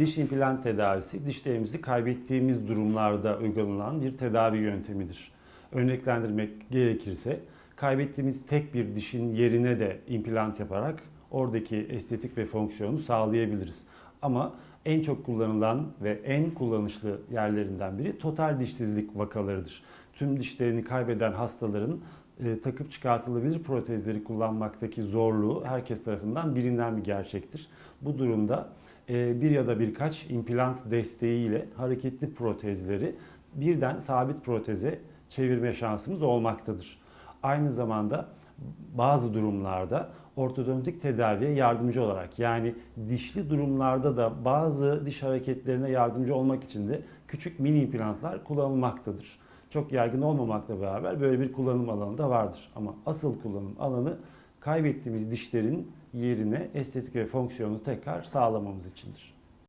Diş implant tedavisi dişlerimizi kaybettiğimiz durumlarda uygulanan bir tedavi yöntemidir. Örneklendirmek gerekirse kaybettiğimiz tek bir dişin yerine de implant yaparak oradaki estetik ve fonksiyonu sağlayabiliriz. Ama en çok kullanılan ve en kullanışlı yerlerinden biri total dişsizlik vakalarıdır. Tüm dişlerini kaybeden hastaların e, takıp çıkartılabilir protezleri kullanmaktaki zorluğu herkes tarafından bilinen bir gerçektir. Bu durumda bir ya da birkaç implant desteğiyle hareketli protezleri birden sabit proteze çevirme şansımız olmaktadır. Aynı zamanda bazı durumlarda ortodontik tedaviye yardımcı olarak yani dişli durumlarda da bazı diş hareketlerine yardımcı olmak için de küçük mini implantlar kullanılmaktadır. Çok yaygın olmamakla beraber böyle bir kullanım alanı da vardır. Ama asıl kullanım alanı kaybettiğimiz dişlerin yerine estetik ve fonksiyonu tekrar sağlamamız içindir.